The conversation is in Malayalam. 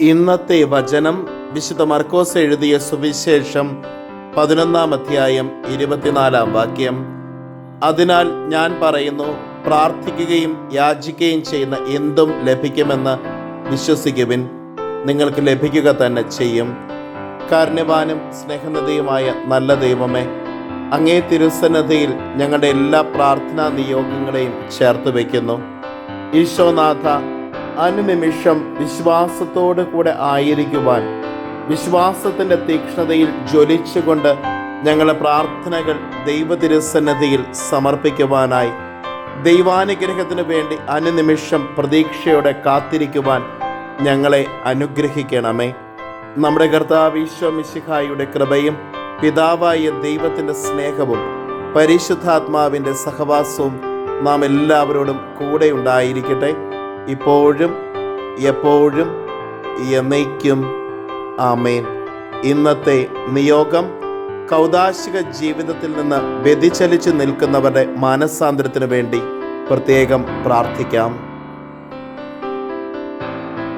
ഇന്നത്തെ വചനം വിശുദ്ധ മർക്കോസ് എഴുതിയ സുവിശേഷം പതിനൊന്നാം അധ്യായം ഇരുപത്തിനാലാം വാക്യം. അതിനാൽ ഞാൻ പറയുന്നു പ്രാർത്ഥിക്കുകയും യാചിക്കുകയും ചെയ്യുന്ന എന്തും ലഭിക്കുമെന്ന് വിശ്വസിക്കുവിൻ. നിങ്ങൾക്ക് ലഭിക്കുക തന്നെ ചെയ്യും. കാരുണ്യവാനും സ്നേഹനിധിയുമായ നല്ല ദൈവമേ അങ്ങേ തിരുസന്നതയിൽ ഞങ്ങളുടെ എല്ലാ പ്രാർത്ഥനാ നിയോഗങ്ങളെയും ചേർത്ത് വയ്ക്കുന്നു. ഈശോനാഥ അനുനിമിഷം വിശ്വാസത്തോടു കൂടെ ആയിരിക്കുവാൻ വിശ്വാസത്തിന്റെ തീക്ഷ്ണതയിൽ ജ്വലിച്ചുകൊണ്ട് ഞങ്ങളുടെ പ്രാർത്ഥനകൾ ദൈവ തിരുസന്നതിയിൽ സമർപ്പിക്കുവാനായി ദൈവാനുഗ്രഹത്തിനു വേണ്ടി അനുനിമിഷം പ്രതീക്ഷയോടെ കാത്തിരിക്കുവാൻ ഞങ്ങളെ അനുഗ്രഹിക്കണമേ. നമ്മുടെ കർത്താവ് ഈശോ കൃപയും പിതാവായ ദൈവത്തിന്റെ സ്നേഹവും പരിശുദ്ധാത്മാവിന്റെ സഹവാസവും നാം എല്ലാവരോടും കൂടെ ഉണ്ടായിരിക്കട്ടെ. ഇപ്പോഴും എപ്പോഴും എന്നേക്കും. ആമേൻ. ഇന്നത്തെ നിയോഗം കൗതാശിക ജീവിതത്തിൽ നിന്ന് വ്യതിചലിച്ചു നിൽക്കുന്നവരുടെ മാനസാന്തരത്തിനു വേണ്ടി പ്രത്യേകം പ്രാർത്ഥിക്കാം.